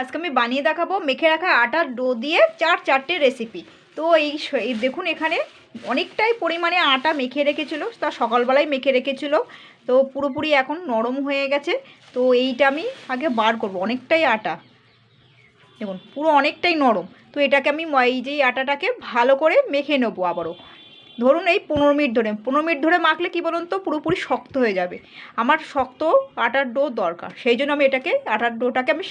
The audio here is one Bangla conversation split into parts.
আজকে আমি বানিয়ে দেখাবো। মেখে রাখা আটার ডো দিয়ে চার চারটে রেসিপি তো এই দেখুন এখানে অনেকটাই পরিমাণে আটা মেখে রেখেছিল। তা সকালবেলায় মেখে রেখেছিল। তো পুরোপুরি এখন নরম হয়ে গেছে। তো এইটা আমি আগে বার করব, অনেকটাই আটা। দেখুন, পুরো অনেকটাই নরম। তো এটাকে আমি এই যে আটাটাকে ভালো করে মেখে নেব আবারও। ধরুন এই পনেরো মিনিট ধরে, পনেরো মিনিট ধরে মাখলে কি বলুন তো, পুরোপুরি শক্ত হয়ে যাবে। আমার শক্ত আটার ডো দরকার, সেই জন্য আমি এটাকে, আটার ডোটাকে আমি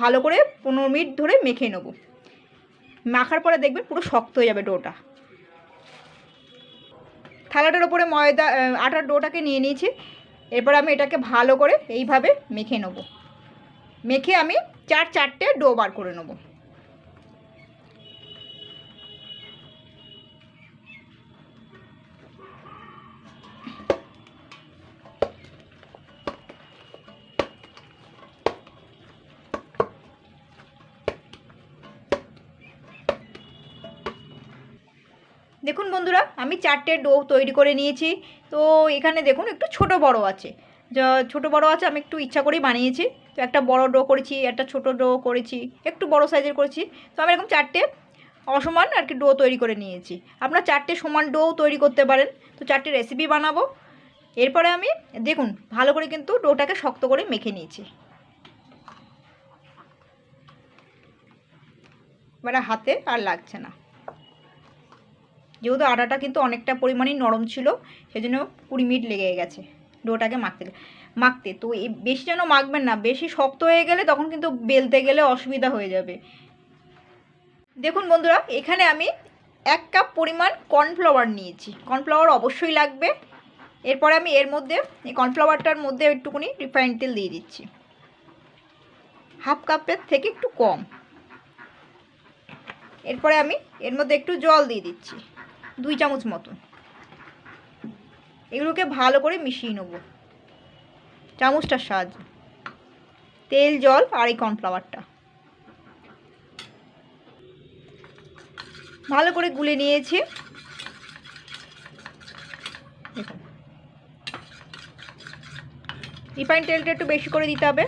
ভালো করে পনেরো মিনিট ধরে মেখে নেব। মাখার পরে দেখবেন পুরো শক্ত হয়ে যাবে ডোটা। থালাটার ওপরে ময়দা আটার ডোটাকে নিয়ে নিয়েছি, এরপর আমি এটাকে ভালো করে এইভাবে মেখে নেব। মেখে আমি চার চারটে ডো বার করে নেব। দেখুন বন্ধুরা, আমি চারটে ডো তৈরি করে নিয়েছি। তো এখানে দেখুন একটু ছোট বড় আছে। ছোট বড় আছে, আমি একটু ইচ্ছা করেই বানিয়েছি। তো একটা বড় ডো করেছি, একটা ছোট ডো করেছি, একটু বড় সাইজের করেছি। তো আমি এরকম চারটে অসমান আর কি ডো তৈরি করে নিয়েছি। আপনারা চারটে সমান ডো তৈরি করতে পারেন। তো চারটে রেসিপি বানাবো। এরপরে আমি, দেখুন, ভালো করে কিন্তু ডোটাকে শক্ত করে মেখে নিয়েছি। এবারে হাতে আর লাগছে না। যেহেতু আটাটা কিন্তু অনেকটা পরিমাণেই নরম ছিল, সেজন্য কুড়ি মিনিট লেগে গেছে ডোটাকে মাখতে। মাখতে। তো বেশি যেন মাখবেন না, বেশি শক্ত হয়ে গেলে তখন কিন্তু বেলতে গেলে অসুবিধা হয়ে যাবে। দেখুন বন্ধুরা, এখানে আমি এক কাপ পরিমাণ কর্নফ্লাওয়ার নিয়েছি। কর্নফ্লাওয়ার অবশ্যই লাগবে। এরপরে আমি এর মধ্যে, এই কর্নফ্লাওয়ারটার মধ্যে একটুখানি রিফাইন্ড তেল দিয়ে দিচ্ছি। হাফ কাপের থেকে একটু কম। এরপরে আমি এর মধ্যে একটু জল দিয়ে দিচ্ছি। দুই চামচ মতো এগুলোকে ভালো করে মিশিয়ে নেব। চামচটার সাহায্যে। তেল, জল আর এই কর্নফ্লাওয়ারটা। ভালো করে গুলে নিয়েছি। রিফাইন তেলটা একটু বেশি করে দিতে হবে।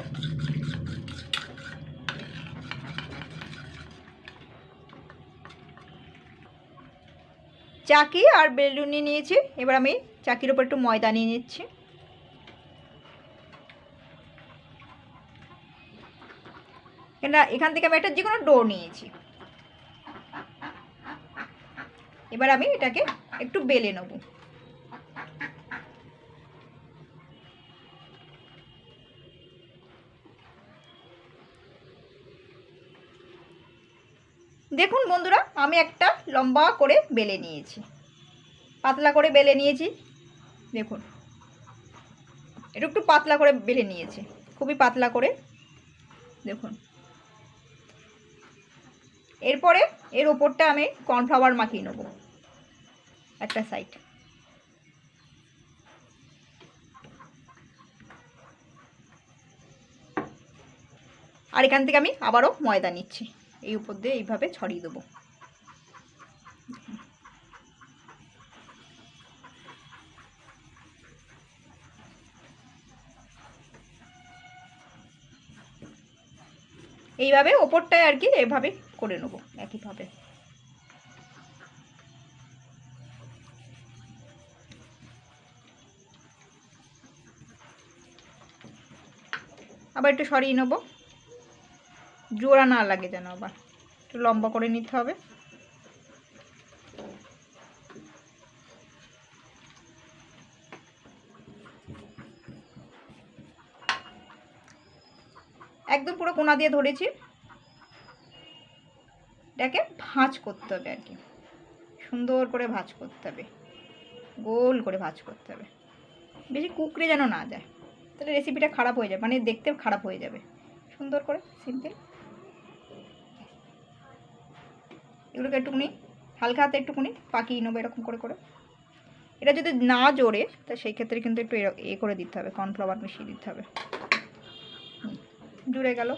চাকি আর বেলুনি নিয়েছি। এবার আমি চাকির ওপর একটু ময়দা নিয়ে নিচ্ছি। এটা এখান থেকে আমি একটা যে কোনো ডো নিয়েছি। এবার আমি এটাকে একটু বেলে নেব। দেখুন বন্ধুরা, আমি একটা লম্বা করে বেলে নিয়েছি। পাতলা করে বেলে নিয়েছি। দেখুন এটা একটু পাতলা করে বেলে নিয়েছি। খুবই পাতলা করে। দেখুন, এরপরে এর ওপরটা আমি কর্নফ্লাওয়ার মাখিয়ে নেব, একটা সাইড। আর এখান থেকে আমি আবারও ময়দা নিচ্ছি। এই উপর দিয়ে এইভাবে ছড়িয়ে দেবো। এইভাবে ওপরটায় আর কি এভাবে করে নেব, একইভাবে। আবার একটু সরিয়ে নেব। জোড়া না লাগে যেন আবার। একটু লম্বা করে নিতে হবে। একদম পুরো কোনা দিয়ে ধরেছি। এটাকে ভাঁজ করতে হবে আর কি। সুন্দর করে ভাঁজ করতে হবে। গোল করে ভাঁজ করতে হবে। বেশি কুকড়ে যেন না যায়। তাহলে রেসিপিটা খারাপ হয়ে যাবে। মানে দেখতে খারাপ হয়ে যাবে। সুন্দর করে সিম্পল এগুলোকে একটুখানি, হালকা হাতে একটুখানি পাকিয়ে নেব এরকম করে করে। এটা যদি না জোরে তা সেই ক্ষেত্রে কিন্তু একটু এ করে দিতে হবে কর্নফ্লাওয়ার মিশিয়ে দিতে হবে। জুড়ে গেল,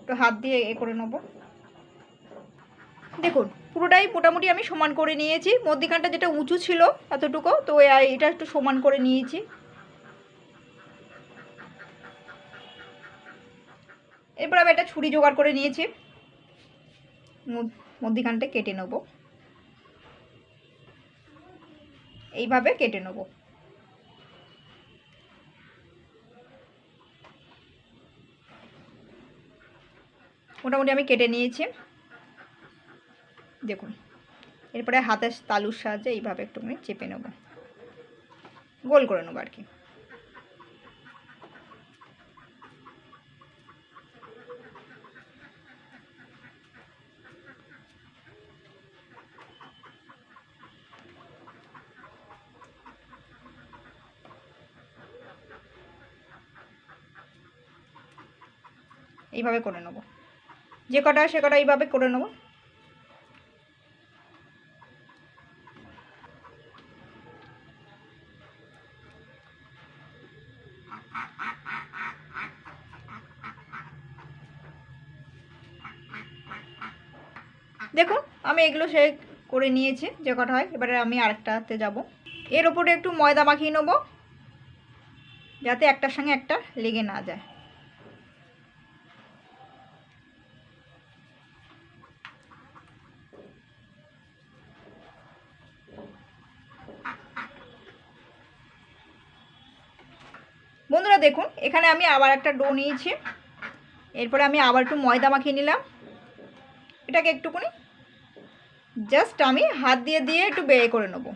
একটু হাত দিয়ে এ করে নেব। দেখুন, পুরোটাই মোটামুটি আমি সমান করে নিয়েছি, মধ্যিখানটা যেটা উঁচু ছিল এতটুকু, তো এটা একটু সমান করে নিয়েছি। এরপর আমি একটা ছুরি জোগাড় করে নিয়েছি। মধ্যিখানটা কেটে নেব। এইভাবে কেটে নেব। মোটামুটি আমি কেটে নিয়েছি। দেখুন, এরপরে হাতের তালুর সাহায্যে এইভাবে একটুখানি চেপে নেব। গোল করে নেব আর কি। এইভাবে করে নেব। যে কটা সে কটা এইভাবে করে নেব। দেখুন, আমি এগুলো সে করে নিয়েছি, যে কটা হয়। এবারে আমি আরেকটাতে যাব। এর ওপরে একটু ময়দা মাখিয়ে নেব, যাতে একটার সঙ্গে একটা লেগে না যায়। বন্ধুরা দেখুন, এখানে আমি আবার একটা ডো নিয়েছি। এরপরে আমি আবার একটু ময়দা মাখিয়ে নিলাম। এটাকে একটুখানি জাস্ট আমি হাত দিয়ে দিয়ে একটু বেড়ে করে নেব।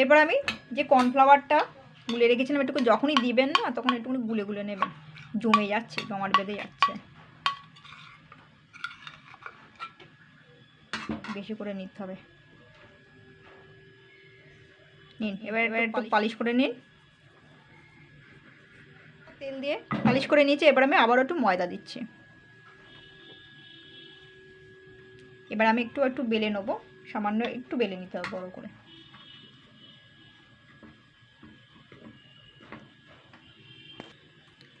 এরপর আমি যে কর্নফ্লাওয়ারটা গুলে রেখেছিলাম একটু যখনই দিবেন না, তখন একটুখানি গুলে গুলে নেবেন। জমে যাচ্ছে, জমাট বেঁধে যাচ্ছে। বেশি করে নিতে হবে। নিন এবার এবার একটু পালিশ করে নিন। তেল দিয়ে পালিশ করে নিয়েছি এবার আমি আবারও একটু ময়দা দিচ্ছি। এবার আমি একটু একটু বেলে নেব সামান্য একটু বেলে নিতে হবে বড়ো করে।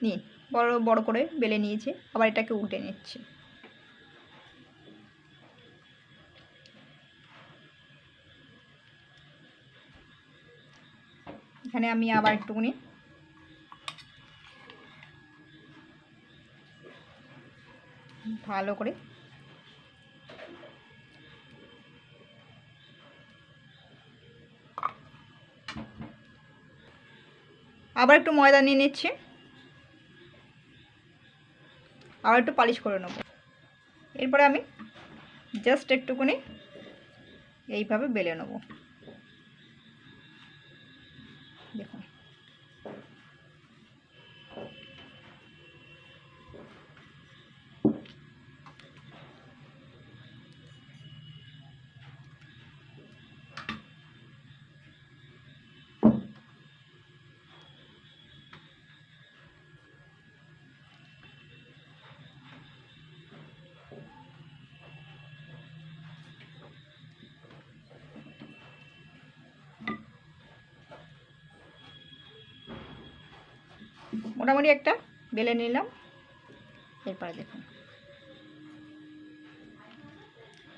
নিন বড় বড় করে বেলে নিয়েছি আবার এটাকে উল্টে নিচ্ছি। এখানে আমি আবার একটুখানি ভালো করে আবার একটু ময়দা নিয়ে নিচ্ছি। আবার একটু পালিশ করে নেব। এরপরে আমি জাস্ট একটুখানি এইভাবে বেলে নেব। দেখুন মোটামুটি একটা বেলে নিলাম। এরপরে দেখুন।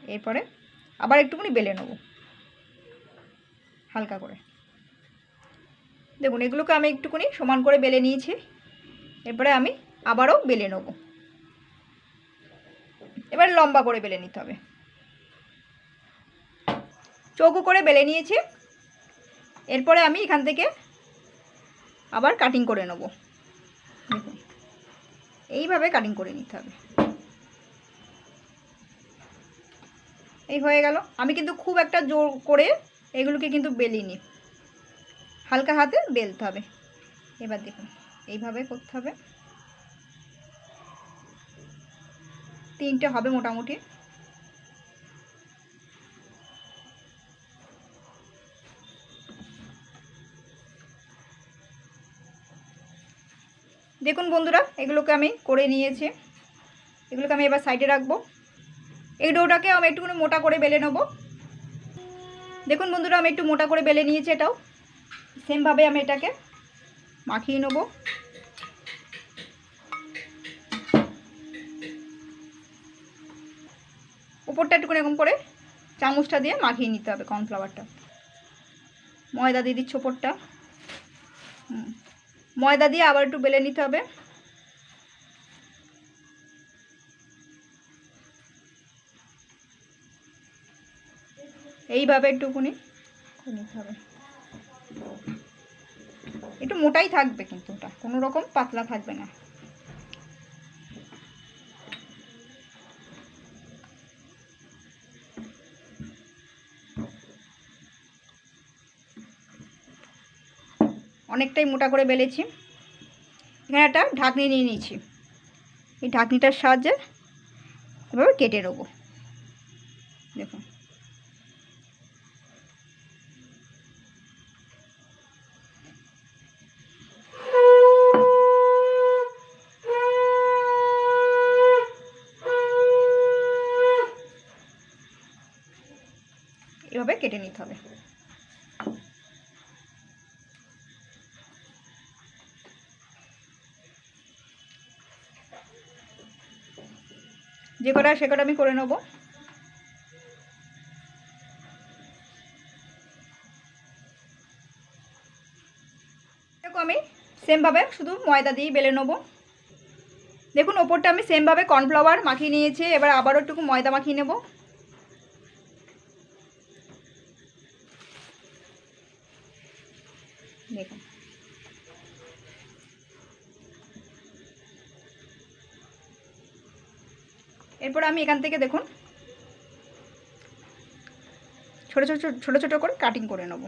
এরপরে আবার একটুখানি বেলে নেব। হালকা করে। দেখুন, এগুলোকে আমি একটুখানি সমান করে বেলে নিয়েছি। এরপরে আমি আবারও বেলে নেব। এবার লম্বা করে বেলে নিতে হবে। চৌকো করে বেলে নিয়েছি। এরপরে আমি এখান থেকে আবার কাটিং করে নেব। এইভাবে কাটিং করে নিতে হবে। এই হয়ে গেল। আমি কিন্তু খুব একটা জোর করে এগুলোকে কিন্তু বেলিনি। হালকা হাতে বেলতে হবে। এবার দেখুন, এইভাবে করতে হবে। তিনটে হবে মোটামুটি। দেখুন বন্ধুরা, এগুলোকে আমি করে নিয়েছি। এগুলোকে আমি এবার সাইডে রাখব। এই ডোটাকে আমি একটুখানি মোটা করে বেলে নেব। দেখুন বন্ধুরা, আমি একটু মোটা করে বেলে নিয়েছি এটাও। সেমভাবে আমি এটাকে মাখিয়ে নেব। উপরটা একটুখানি এরকম করে চামচটা দিয়ে মাখিয়ে নিতে হবে, কর্নফ্লাওয়ারটা। ময়দা দিয়ে দিচ্ছি ওপরটা হুম। ময়দা দিয়ে আবার একটু বেলে নিতে হবে। এইভাবে একটুকুনি নিতে হবে। একটু মোটাই থাকবে কিন্তু ওটা কোনো রকম পাতলা থাকবে না। অনেকটাই মোটা করে বেলেছি। এখানে একটা ঢাকনি নিয়ে নিয়েছি। এই ঢাকনিটার সাহায্যে এভাবে কেটে নেব। দেখুন। এভাবে কেটে নিতে হবে। যে কটা সে কটা আমি করে নেব। দেখো আমি সেমভাবে শুধু ময়দা দিয়েই বেলে নেব। দেখুন, ওপরটা আমি সেমভাবে কর্নফ্লাওয়ার মাখিয়ে নিয়েছি, এবার আবারও একটুকু ময়দা মাখিয়ে নেব। দেখুন। এরপর আমি এখান থেকে দেখুন, ছোটো ছোটো ছোটো ছোটো করে কাটিং করে নেব।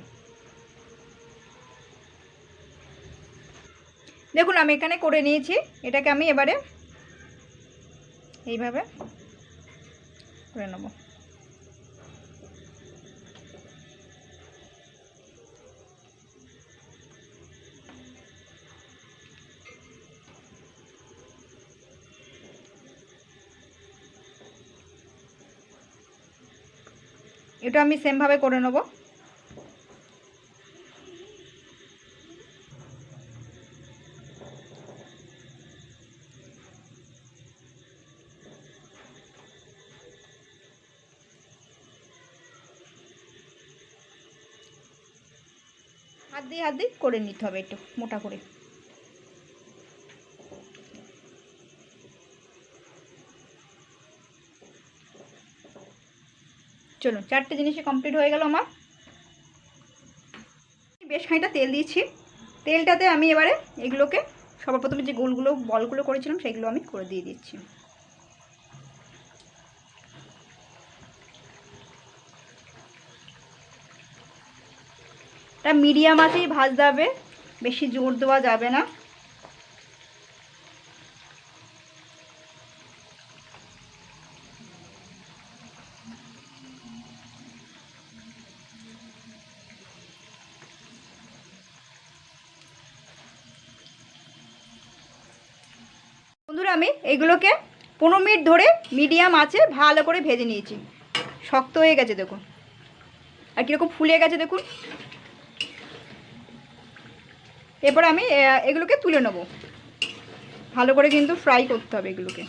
দেখুন, আমি এখানে করে নিয়েছি, এটাকে আমি এবারে এইভাবে করে নেব। এটা আমি সেমভাবে করে নেব। হাত দিয়ে হাত দিয়ে করে নিতে হবে একটু, মোটা করে। চলুন, চারটে জিনিসই কমপ্লিট হয়ে গেল আমার। বেশ খানিকটা তেল দিয়েছি। তেলটাতে আমি এবারে এগুলোকে সবার প্রথমে যে গোলগুলো, বলগুলো করেছিলাম, সেগুলো আমি করে দিয়ে দিচ্ছি। এটা মিডিয়াম আছেই, ভাজতে হবে। বেশি জোর দেওয়া যাবে না। আমি এগুলোকে পনেরো মিনিট ধরে মিডিয়াম আছে, ভালো করে ভেজে নিয়েছি। শক্ত হয়ে গেছে, দেখুন। আর কীরকম ফুলে গেছে, দেখুন। এরপর আমি এগুলোকে তুলে নেব। ভালো করে কিন্তু ফ্রাই করতে হবে এগুলোকে।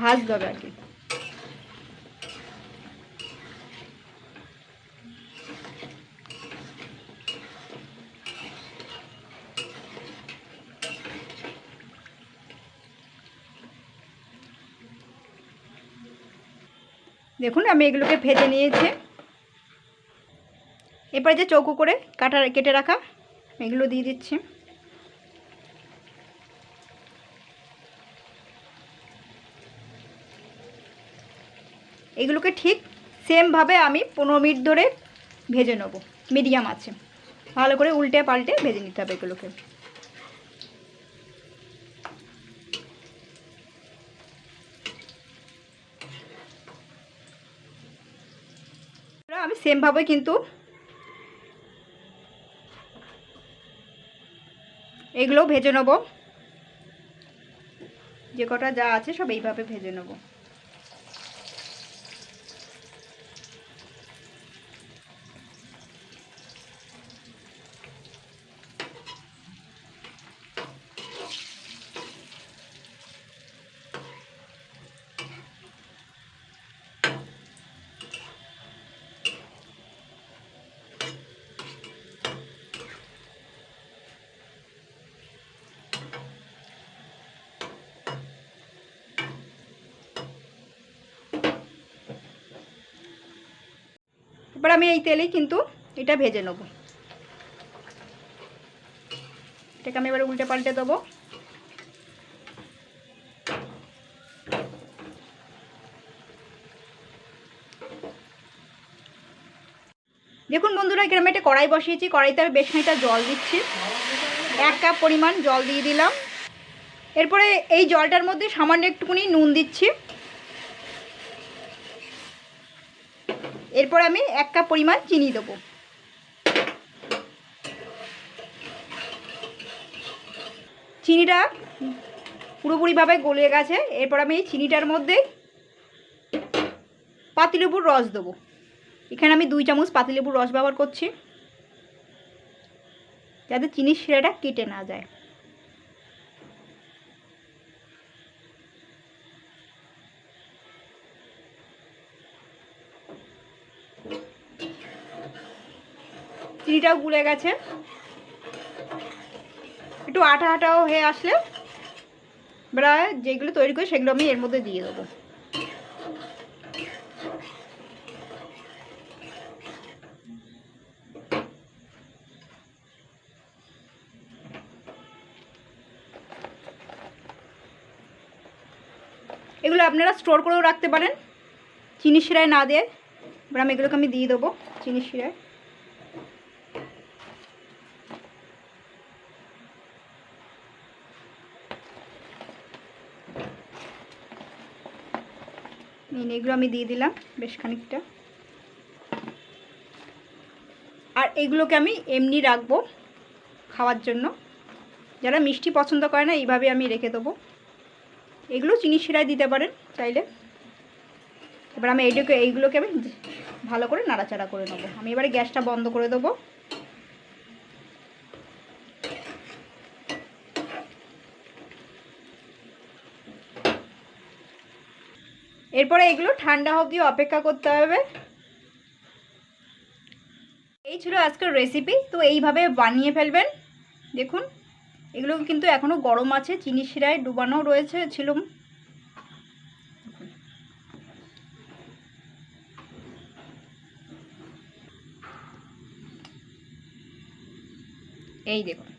ভাজতে হবে আর কি। দেখুন, আমি এগুলোকে ভেজে নিয়েছি। এরপরে যে চৌকো করে কাটা, কেটে রাখা এগুলো দিয়ে দিচ্ছি। এগুলোকে ঠিক সেমভাবে আমি পনেরো মিনিট ধরে ভেজে নেব, মিডিয়াম আছে। ভালো করে উল্টে পাল্টে ভেজে নিতে হবে এগুলোকে আমি সেমভাবে কিন্তু এগুলো ভেজে নেব। যে কটা যা আছে সব এইভাবে ভেজে নেব। এবার আমি এই তেলেই কিন্তু এটা ভেজে নেব। এটাকে আমি এবার উল্টে পাল্টে দেবো। দেখুন বন্ধুরা, এখানে আমি একটা কড়াই বসিয়েছি। কড়াইতে আমি বেশ খানিকটা জল দিচ্ছি। এক কাপ পরিমাণ জল দিয়ে দিলাম। এরপরে এই জলটার মধ্যে সামান্য একটুকুনি নুন দিচ্ছি। এরপর আমি এক কাপ পরিমাণ চিনি দেবো। চিনিটা পুরোপুরিভাবে গলে গেছে। এরপর আমি চিনিটার মধ্যে পাতিলেবুর রস দেবো। এখানে আমি দুই চামচ পাতিলেবুর রস ব্যবহার করছি। যাতে চিনির শিরাটা কেটে না যায়। চিনিটাও গুলে গেছে। একটু আটা আটাও হয়ে আসলে এবার যেগুলো তৈরি করি সেগুলো আমি এর মধ্যে দিয়ে দেবো। এগুলো আপনারা স্টোর করেও রাখতে পারেন। চিনি শিরায় না দিয়ে, এবার আমি এগুলোকে আমি দিয়ে দেবো, চিনি শিরায় নিন এগুলো আমি দিয়ে দিলাম বেশ খানিকটা। আর এগুলোকে আমি এমনি রাখব খাওয়ার জন্য। যারা মিষ্টি পছন্দ করে না, এইভাবে আমি রেখে দেবো। এগুলো চিনি শিরায় দিতে পারেন চাইলে। এবার আমি এইটাকে, এইগুলোকে আমি ভালো করে নাড়াচাড়া করে নেব। আমি এবারে গ্যাসটা বন্ধ করে দেবো। এরপরে এগুলো ঠান্ডা অবধি অপেক্ষা করতে হবে। এই ছিল আজকের রেসিপি তো এইভাবে বানিয়ে ফেলবেন। দেখুন, এগুলো কিন্তু এখনও গরম আছে, চিনি শিরায় ডুবানো রয়েছে, ছিল। এই দেখুন।